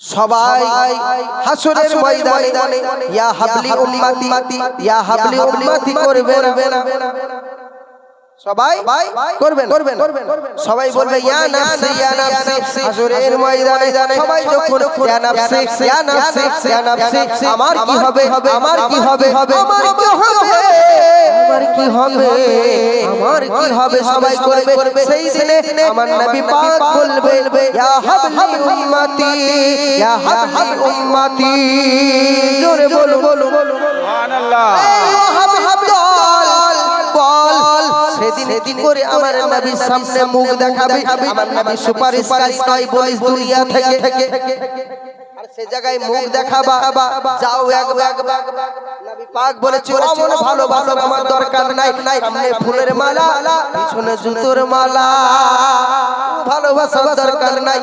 সবাই হাসরের ময়দানে ইয়া হাবলি উম্মতি ইয়া হাবলি উম্মতি করবেন সবাই করবেন করবেন সবাই বলবে ইয়া নাফসি ইয়া নাফসি হাসরের ময়দানে সবাই যখন ইয়া নাফসি ইয়া নাফসি ইয়া নাফসি। আমার কি হবে? আমার কি হবে? আমার কি হবে? আমার কি হবে? আমার কি হবে? সবাই করবে। সেই দিনে আমার নবী পাক বলবে ইয়া হাবলি উম্মতি ইয়া হাবলি উম্মতি। জোরে বলো বলো বলো সুবহানাল্লাহ। সেদিন করে আমার নবীর সামনে মুখ দেখাবে আমার নবী সুপারিশকারী নয় বলিস দুনিয়া থেকে। আর সে জায়গায় মুখ দেখাবা যাও একবার নবী পাক বলেছে অমন ভালোবাসার আমার দরকার নাই। সামনে ফুলের মালা পিছনে জুতোর মালা। ভালোবাসার দরকার নাই।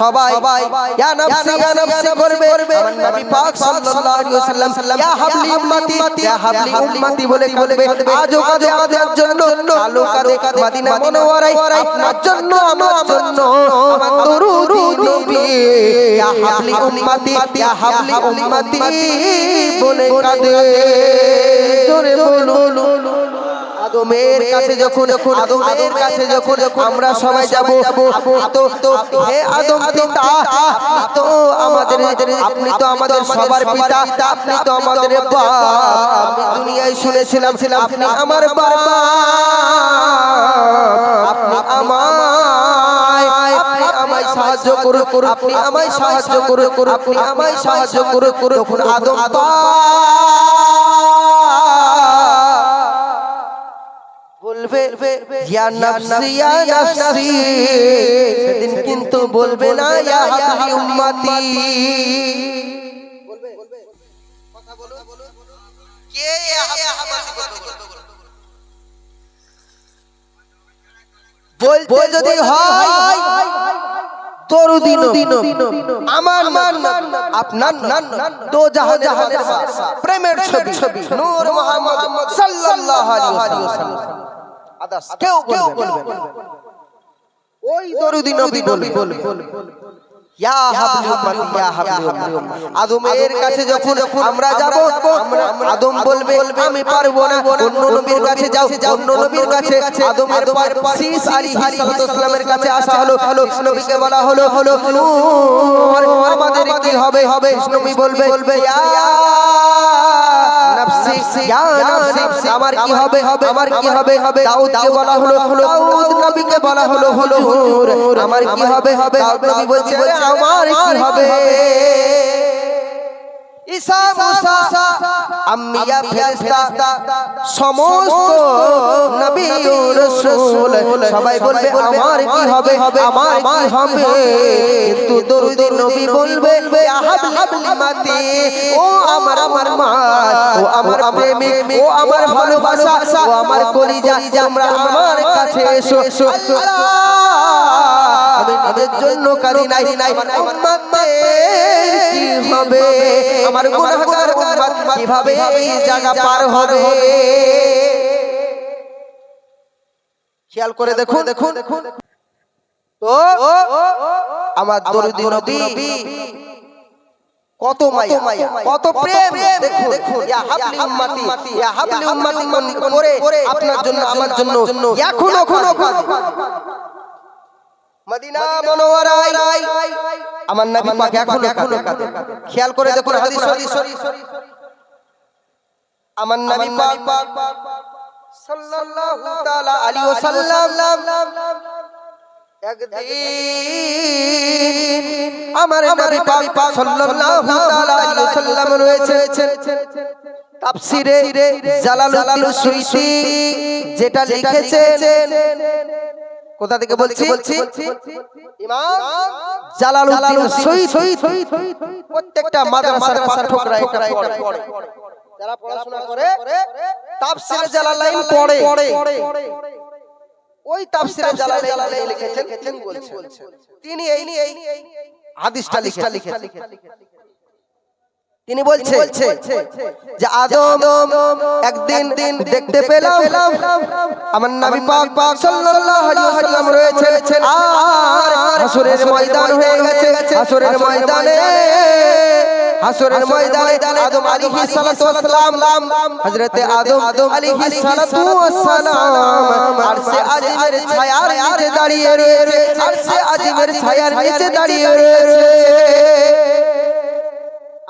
সবাই ইয়া নাফসি ইয়া নাফসি করবে। আমার নবী পাক সাল্লাল্লাহু আলাইহি ওয়াসাল্লাম ইয়া হাবলি উম্মতি ইয়া হাবলি উম্মতি বলে বলবে আজও কাঁদে আপনার জন্য। কালো কাঁদে মদিনা মুনওয়ারায় আপনার জন্য আমার জন্য। আমার দরুদ নবী। ইয়া হাবলি উম্মতি ইয়া হাবলি উম্মতি বলে কাঁদে। জোরে বলো আদমের কাছে যখন যখন আদমের কাছে যখন যখন আমরা সবাই যাব তো তো হে আদম পিতা তো আমাদের আপনি তো আমাদের সবার পিতা আপনি তো আমাদের বাবা আমি দুনিয়ায় শুনেছিলাম আপনি আমার বাবা সাহায্য করুন, আপনি আমায় সাহায্য করুন, আপনি আমায় সাহায্য করুন। তখন আদম বলবে সেদিন কিন্তু বলবে না, ইয়া বলবে যদি হয় আমার নাম আপনার নাম দো জাহান জাহানের প্রেমের ছবি। নূর মুহাম্মদ সাল্লাল্লাহু আলাইহি ওয়াসাল্লাম। আদাস কেউ কেউ বলবে ওই দরুদিন নবী বলবে। আদমের কাছে যখন আমরা যাব আদম বলবে আমি পারব না। অন্য নবীর কাছে যাও অন্য নবীর কাছে আদমের পর শীস আলাইহিস সালামের কাছে আসা হলো হলো নবীকে বলা হলো হলো নূর আমাদের কি হবে? হবে? নবী বলবে বলবে ইয়া নাফসি ইয়া নাফসি আমার কি হবে হবে আমার কি হবে? হবে দাউদকে বলা হলো হলো দাউদ নবীকে বলা হলো হলো হুজুর আমার কি হবে হবে? নবী বলছে আমার কি হবে? ঈসা মুসা আম্বিয়া ফেরেশতা সমস্ত নবী ও রাসূল। সবাই বলবে আমার কি হবে? আমার কি হবে? কিন্তু দরুদ নবী বলবে হাবলি মাতি ও আমার আমার মা ও আমার প্রেমিক ও আমার ভালোবাসা ও আমার কলিজা তোমরা আমার কাছে এসো এসো আল্লাহ আমি নিজের জন্য কাঁদি নাই। নাই। কি হবে? আমার গুনাহগার উম্মত কীভাবে এই জায়গা পার হবে? খেয়াল করে দেখুন। দেখুন। তো আমার দরুদি নবী কত মায়া কত প্রেম। দেখুন ইয়া হাবলি উম্মতি ইয়া হাবলি উম্মতি করে আপনার জন্য আমার জন্য। এখনও এখনও মদিনা মনোয়ারায়। আমার নবী পাক এখনও এখনও কাঁদে। খেয়াল করে দেখুন হাদিস আমার নবী পাক সাল্লাল্লাহু তাআলা আলাইহি ওয়াসাল্লাম একদিন আমার নবী পাক সাল্লাল্লাহু তাআলা আলাইহি ওয়াসাল্লাম রয়েছে তাফসিরে জালালুদ্দিন সুয়ুতি যেটা লিখেছেন। কোথা থেকে বলছি? বলছি? ইমাম জালালউদ্দিন সহিদ প্রত্যেকটা মাদ্রাসার পাঠকরা এটা পড়ে। যারা পড়াশোনা করে তাফসিরে জালালাইন পড়ে। ওই তাফসিরে জালালাইন লিখেছেন তিনি এই হাদিসটা লিখে লিখেছেন। তিনি বলছে যে আদম, একদিন দিন দেখতে পেলাম আমার নবী পাক পাক সাল্লাল্লাহু আলাইহি ওয়াসাল্লাম রয়েছে আর হাসরের ময়দান হয়ে গেছে। হাসরের ময়দানে হাসরের ময়দানে আদম আলাইহিস সালাতু ওয়াসসালাম, হযরতে আদম আলাইহিস সালাতু ওয়াসসালাম। আরশে আজিমের ছায়ার নিচে দাঁড়িয়ে রয়েছে। আরশে আজিমের ছায়ার নিচে দাঁড়িয়ে রয়েছে।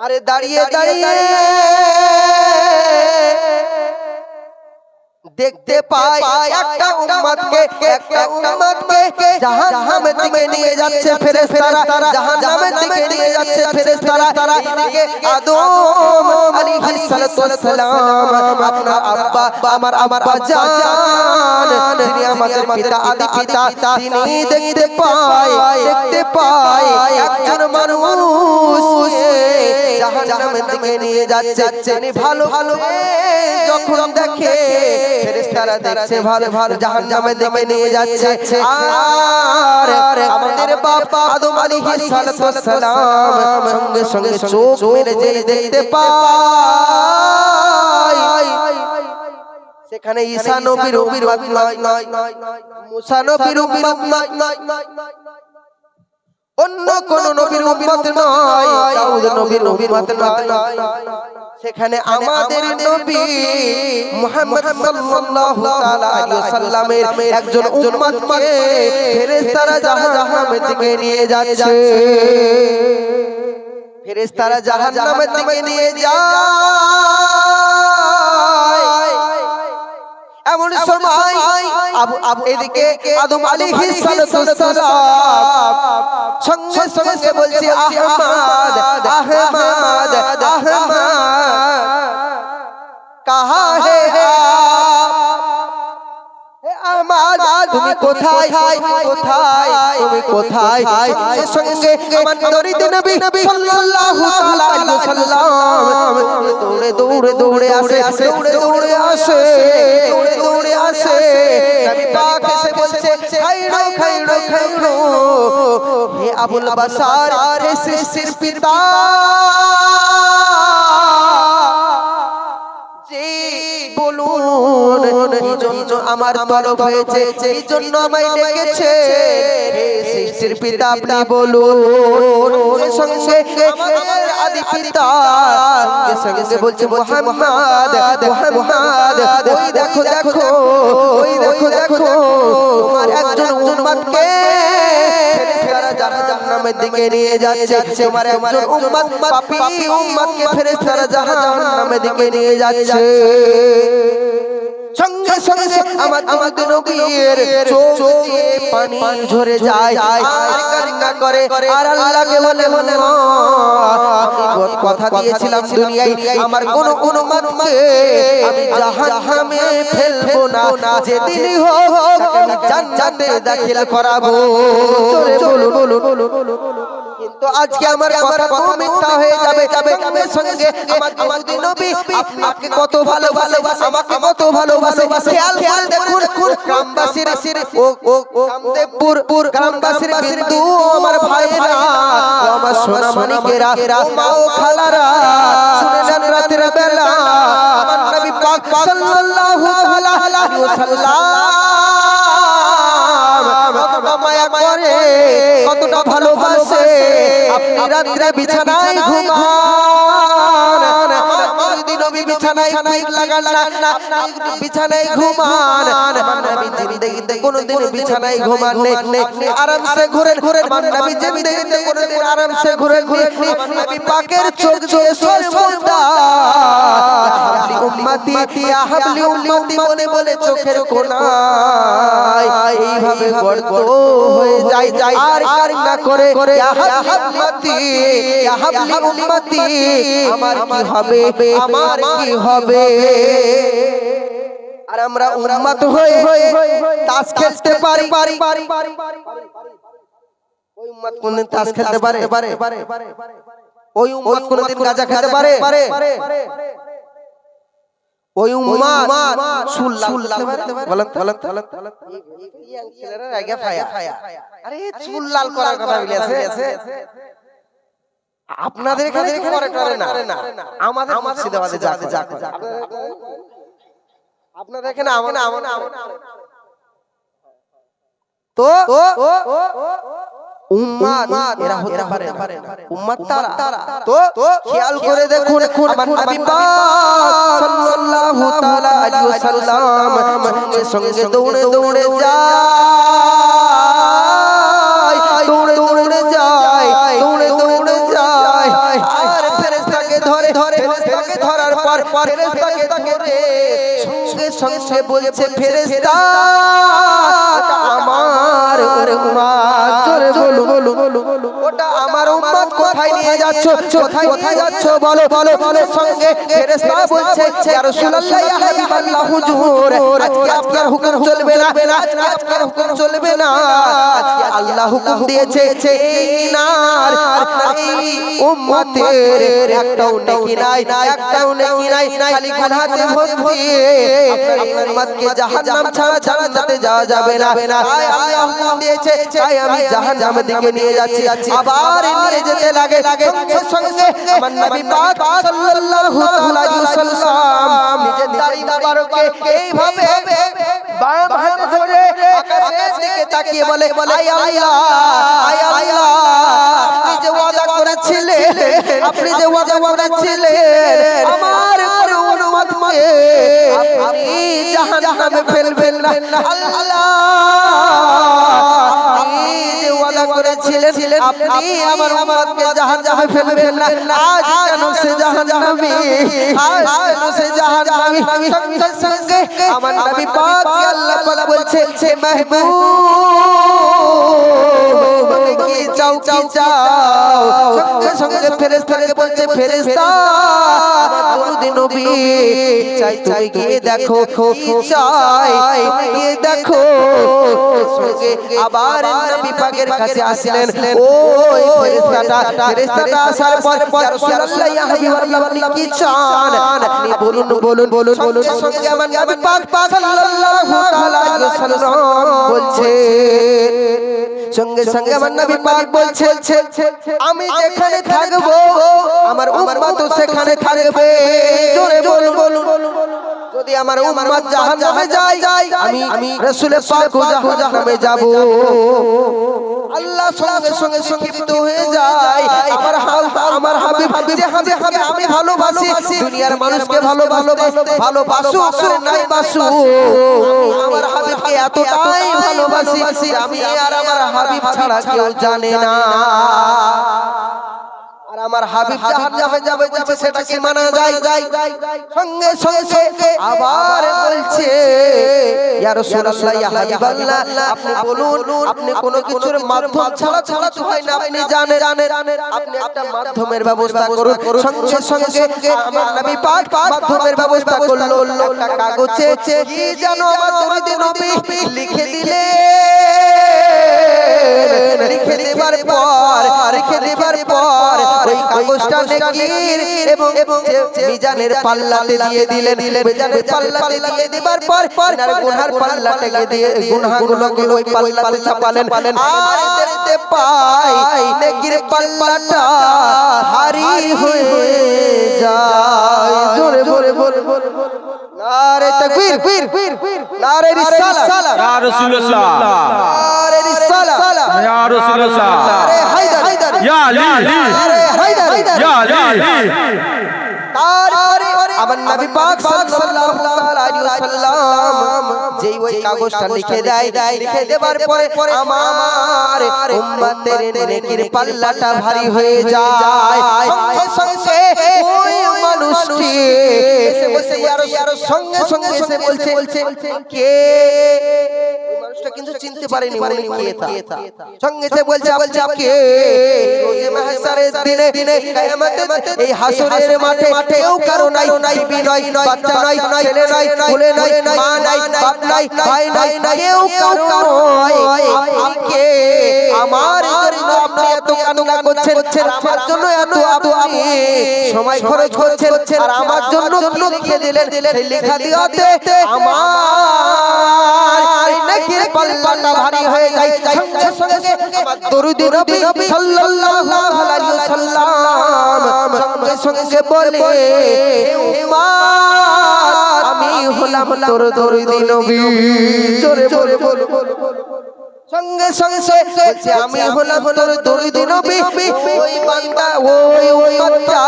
আরে দাঁড়িয়ে দাঁড়িয়ে দেখতে পাই একটা উম্মতকে একটা উম্মতকে জাহান্নামের দিকে নিয়ে যাচ্ছে ফেরেশতারা জাহান্নামের দিকে নিয়ে যাচ্ছে ফেরেশতারা এদিকে আদম সালাতু আপনার আব্বা, আমার আব্বা জান। যিনি আমাদের পিতা, আদি পিতা। তিনি দেখতে পাই দেখতে পাই একজন মানুষ জাহান্নামের দিকে নিয়ে যাচ্ছে। তিনি ভালো ভালো যখন দেখে, ফেরেশতারা দেখছে, ভালো ভালো জাহান্নামের দিকে নিয়ে যাচ্ছে। আর আমাদের বাবা আদম আলাইহিস ওয়াসসালাম সঙ্গে সঙ্গে চোখ মেলে যে দেখতে পায়। সেখানে ঈসা নবীর উম্মত নয় মুসা নবীর উম্মত নয় অন্য কোন নবীর উম্মত নয় দাউদ নবীর উম্মত নয় সেখানে আমাদের নবী মুহাম্মদ সাল্লাল্লাহু তাআলা আলাইহি ওয়াসাল্লামের একজন উম্মতকে ফেরেশতারা জাহান্নামের দিকে নিয়ে যাচ্ছে। ফেরেশতারা জাহান্নামের দিকে নিয়ে যায় এমন সময় আবু আবু এদিকে আদম আলাইহিস সালাতু ওয়াসসালাম সঙ্গে সঙ্গে বলছে আহমদ আহমদ আহমদ কাহা হে আমার তুমি কোথায়? কোথায়? তুমি কোথায়? সঙ্গে সঙ্গে আমার দরিদ্র নবী সাল্লাল্লাহু তাআলা আলাইহি ওয়াসাল্লাম দৌড়ে দৌড়ে দৌড়ে আসে দৌড়ে দৌড়ে আসে। দৌড়ে দৌড়ে আসে। নবী পাক এসে বলছে খাইরো খাইরো খাইরো হে আবুল বাসার হে সৃষ্টির পিতা। জি বলুন আমার তলব হয়েছে জন্য আমায় ডেকেছে। সৃষ্টির পিতা, আপনি বলুন সঙ্গে সঙ্গে বলছে মুহাম্মদ মুহাম্মদ, ওই দেখো দেখো, ওই দেখো দেখো, তোমার একজন উম্মতকে জাহান্নামের দিকে নিয়ে যাচ্ছে তোমার একজন উম্মত পাপী উম্মতকে ফেরেশতারা জাহান্নামের দিকে নিয়ে যাচ্ছে। সঙ্গে সঙ্গে আমার আমাদের নবীর চোখ দিয়ে পানি ঝরে যায়। আর কান্না করে। আর আল্লাহকে বলে বলে আমি কথা দিয়েছিলাম দুনিয়ায়। আমার কোন কোন মানুষকে আমি জাহান্নামে ফেলব না। যেদিন হোক আমি জান্নাতে দাখিল করাবো। জোরে বলুন। আজকে আমার কথা কত মিথ্যা হয়ে যাবে। যাবে যাবে। সঙ্গে আমার আমাদের নবী আপনাকে কত ভালোবাসে আমাকে কত ভালোবাসে। খেয়াল খেয়াল দেখুন গ্রামবাসীর ও ও কামদেবপুর পুর গ্রামবাসীর বিন্দু আমার ভাইরা আমার সোনা মানিকেরা ও মা ও খালারা শুনে যান রাতের বেলা আমার নবী পাক সাল্লাল্লাহু আলাইহি ওয়াসাল্লাম কতটা মায়া করে কতটা ভালোবাসে। রাত্রে বিছানায় ঘুমান বিছানায় লাগান বিছানায় ঘুমান জিন্দেগিতে কোনোদিন বিছানায় ঘুমান নেই আরামসে ঘুরেন ঘুরেন আমার নবী জিন্দেগিতে কোনোদিন আরামসে ঘুরেন আমার নবী পাকের চোখ দিয়ে সর্বদা হাবলি উম্মতি ইয়া হাবলি উম্মতি বলে বলে চোখের কোণায় এইভাবে গর্ত হয়ে যায়। যায়। আর কান্না করে ইয়া হাবলি উম্মতি ইয়া হাবলি উম্মতি আমার কি হবে? আমার কি হবে? আর আমরা উম্মত হয়ে তাস খেলতে পারি। ওই উম্মত কোনদিন তাস খেলতে পারে? ওই উম্মত কোনদিন গাঁজা খেতে পারে? ওই উম্মত সুল সুল বলেন বলেন ছেলেরা আগে ফায়া আরে চুল লাল করার কথা বলেছে আপনাদের এখানে কেউ করে না। আমাদের মুর্শিদাবাদে যা যা করে। আপনাদের এখানে আমার আমার তো উম্মাদ এরা হতে পারে না। তারা। তো খেয়াল করে দেখুন আমার নবী পাক সাল্লাল্লাহু তাআলা আলাইহি ওয়াসাল্লাম সঙ্গে দৌড়ে দৌড়ে যায় দৌড়ে দৌড়ে যায় দৌড়ে দৌড়ে যায়। আর ফেরেশতাকে ধরে ধরে ফেরেশতাকে ধরার পর সঙ্গে বলছে ফেরেস্তা আমার উম্মাদ জোরে বলো বলো ওটা আমার উম্মাদ কোথায় নিয়ে যাচ্ছ কোথায় কোথায় যাচ্ছ বলো বলো বলো সঙ্গে ফেরেশতা বলছে ইয়া রাসূলুল্লাহ ইয়া হাবিবাল্লাহ হুজুর আজকে আপনার হুকুম চলবে না আজকে আপনার হুকুম চলবে না আজকে আল্লাহ হুকুম দিয়েছে এই নার আপনার এই উম্মতের একটাও নেকি নাই একটাও নেকি নাই খালি গুনাহতে ভর্তি আপনার উম্মতকে জাহান্নাম ছাড়া জান্নাতে যাওয়া যাবে না তাই আল্লাহ দিয়েছে তাই আমি জাহান্নামের দিকে নিয়ে যাচ্ছি। আবার নিয়ে যেতে লাগে। সঙ্গে সঙ্গে আমার নবী পাক সাল্লাল্লাহু আলাইহি ওয়াসাল্লাম নিজের দাড়ি মুবারককে এইভাবে বাম হাত ধরে আকাশের দিকে তাকিয়ে বলে আয় আল্লাহ আয় আল্লাহ আপনি যে ওয়াদা করেছিলেন। আপনি যে ওয়াদা করেছিলেন আমার উম্মতকে আপনি জাহান্নামে ফেলবেন না। আল্লাহ করেছিলেন আপনি আমার উম্মতকে জাহান্নামে ফেলবেন না। আজ কেন সে জাহান্নামী? আজ কেন সে জাহান্নামী? সঙ্গে সঙ্গে আমার নবী পাক আল্লাহ পাক বলছে হে মাহবুব কি চাও কি চাও? সঙ্গে ফেরেশতাকে বলছে ফেরেশতা দরুদ নবী চাই তুমি গিয়ে দেখো চাই গিয়ে দেখো সঙ্গে আবার নবী পাকের কাছে আসলেন। ওই ফেরেশতাটা ফেরেশতাটা আসার পর ইয়া রাসূলুল্লাহ ইয়া হাবিবাল্লাহ আপনি কি চান? আপনি বলুন বলুন বলুন বলুন। সঙ্গে আমার নবী পাক সাল্লাল্লাহু তাআলা আলাইহি ওয়াসাল্লাম বলছে সঙ্গে সঙ্গে আমার নবী পাক বলছে আমি যেখানে থাকব আমার উম্মত সেখানে থাকবে। জোরে বল বলুন যদি আমার উম্মত জাহান্নামে যায় আমি আমি রাসূলের পাক জাহান্নামে যাব। আল্লাহ সঙ্গে সঙ্গে সংক্ষিপ্ত হয়ে যায়। আমার হাল আমার হাবিব যে হাবিব আমি ভালোবাসি দুনিয়ার মানুষকে ভালোবাসতে ভালোবাসু আর নাই বাসু আমি আমার হাবিবকে এতটাই ভালোবাসি আমি আর আমার হাবিব ছাড়া কেউ জানে না। আমার হাবিব জাহান যাবে যাবে যাবে সেটা কি মানা যায় যায় সঙ্গে সঙ্গে আবার বলছে ইয়া রাসূলুল্লাহ ইয়া হাবিবাল্লাহ আপনি বলুন আপনি কোন কিছুর মাধ্যম ছাড়া ছাড়া তো হয় না আপনি জানেন জানেন আপনি একটা মাধ্যমের ব্যবস্থা করুন সঙ্গে সঙ্গে আমার নবী পাক মাধ্যমের ব্যবস্থা করল একটা কাগজে কি জানো আমার নবী লিখে দিলে লিখে দেবার পর লিখে দেবার পর ওই কাগজটা নেকির এবং এবং মিজানের পাল্লাতে দিয়ে দিলেন মিজানের পাল্লাতে দিয়ে দেবার পর আর গুনহার পাল্লাতে দিয়ে গুনহাগুলোকে ওই পাল্লাতে চাপালেন আর দেখতে পাই নেকির পাল্লাটা ভারী হয়ে যায়। জোরে জোরে বলে বলে নারে তাকবীর নারে রিসালা ইয়া রাসূলুল্লাহ। নারে রিসালা ইয়া রাসূলুল্লাহ। নারে হায়দার। হায়দার। ইয়া আলী। নারে হায়দার ইয়া আলী। তারপরে আমার নবী পাক সাল্লাল্লাহু আলাইহি ওয়াসাল্লাম যেই ওই কাগজটা লিখে দেয় লিখে দেবার পরে আমার উম্মতের নেকির পাল্লাটা ভারী হয়ে যায়। সঙ্গে সঙ্গে ওই মানুষটি সঙ্গে সঙ্গে এসে বলছে কে? আমার জন্য এত কান্না করছেন আমার জন্য এত আপনি সময় খরচ করছেন আর আমার জন্য লিখে দিলেন? সেই লেখা দিওতে আমার নাকি পাল্লাটা ভারী হয়ে যায়। সঙ্গে সঙ্গে দরুদি নবী সাল্লাল্লাহু আলাইহি ওয়াসাল্লাম সঙ্গে বলে আমি হলাম তোর দরদি নবী। জোরে বলে বলে। সঙ্গে সঙ্গে আমি হলাম তোর দরদি নবী ওই বান্দা ওই ওই বাচ্চা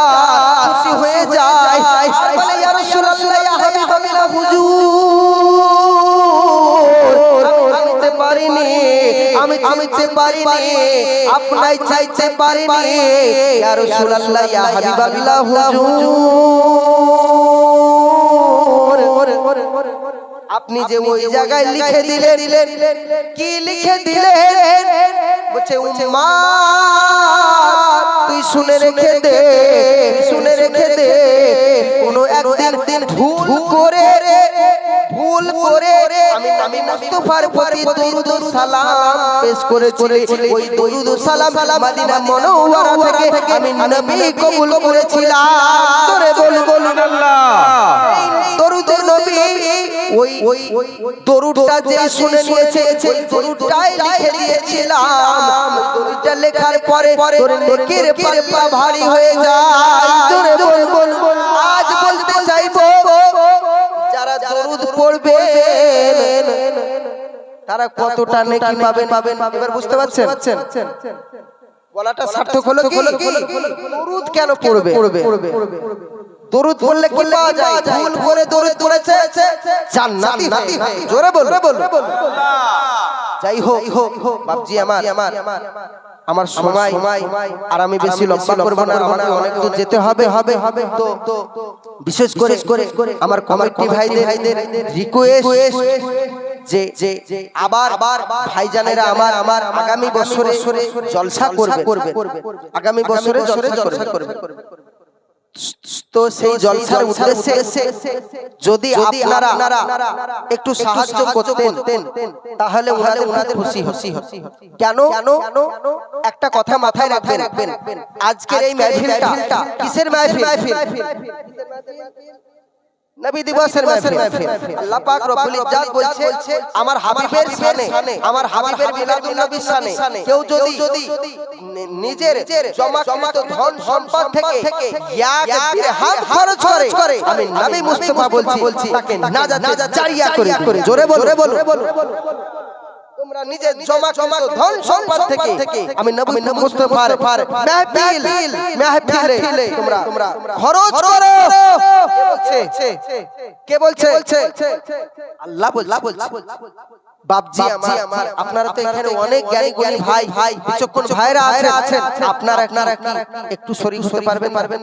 খুশি হয়ে যায়। আর বলে ইয়া রাসূলুল্লাহ ইয়া হাবিবাল্লাহ হুজুর। আনতে পারিনি আমি চিনতে পারিনি আপনাই চাইতে পারিনি। ইয়া রাসূলুল্লাহ ইয়া হাবিবাল্লাহ হুজুর। আপনি যে ওই জায়গায় লিখে দিলেন কি লিখে দিলেন? বলছে উম্মা তুই শুনে রেখে দে শুনে রেখে দে কোনো একদিন ভুল করে ভুল করে আমি আমি মুস্তাফার প্রতি দরুদ ও সালাম পেশ করেছি ওই দরুদ ও সালাম মদিনা মুনাওয়ারা থেকে আমি নবী কবুল করেছিলাম। জোরে বল বল দরুদের নবী ওই দরুদটা যে শুনে নিয়েছে ওই দরুদটাই লিখে দিয়েছিলাম। দরুদটা লেখার পরে তোর নেকির পাল্লা ভারী হয়ে যায়। জোরে বল বল বল। আজ বলতে চাইব যারা দরুদ পড়বে তারা কতটা নেকি পাবেন? পাবেন এবার বুঝতে পারছেন? বলাটা সার্থক হলো কি? দরুদ কেন পড়বে পড়বে। দরুদ পড়লে কি পাওয়া যায়? ভুল করে দরুদ পড়েছে? জান্নাতি হয় জোরে বল বল যাই হোক বাপজি আমার। আমার। সময় আর আমি বেশি লম্বা করব না। আমাকে অনেক দূর যেতে হবে। হবে হবে। তো বিশেষ করে করে আমার কমিটি ভাইদের রিকোয়েস্ট যে যে আবার আবার ভাইজানেরা আমার আমার আগামী বছরে জলসা করবে করবে আগামী বছরে জলসা করবে তো সেই জলসার উদ্দেশ্যে যদি আপনারা একটু সাহায্য করতেন তাহলে ওনাদের খুশি হসি কেন? কেন? একটা কথা মাথায় রাখবেন। আজকের এই মাহফিলটা কিসের মাহফিল? নবী দিবসের মাহফিল। আল্লাহ পাক রব্বুল ইজ্জাত বলছে আমার হাবিবের শানে আমার হাবিবের মিলাদুন নবীর শানে কেউ যদি যদি নিজের জমাকৃত ধন সম্পদ থেকে এক দিরহাম খরচ করে। আমি নবী মুস্তাফা বলছি তাকে নাজাত জারিয়া করে। জোরে বল তোমরা নিজের জমা জমা ধন সম্পদ থেকে। আমি নবী মুস্তাফার মাহফিল মাহফিলে তোমরা তোমরা খরচ করো। কে বলছে? আল্লাহ বলছে। বাপজি আমার। আপনারা তো এখানে অনেক জ্ঞানী গুণী ভাই ভাই। বিচক্ষণ ভাইরা আছেন। আপনারা আপনারা একটু শরীর হতে পারবেন? পারবেন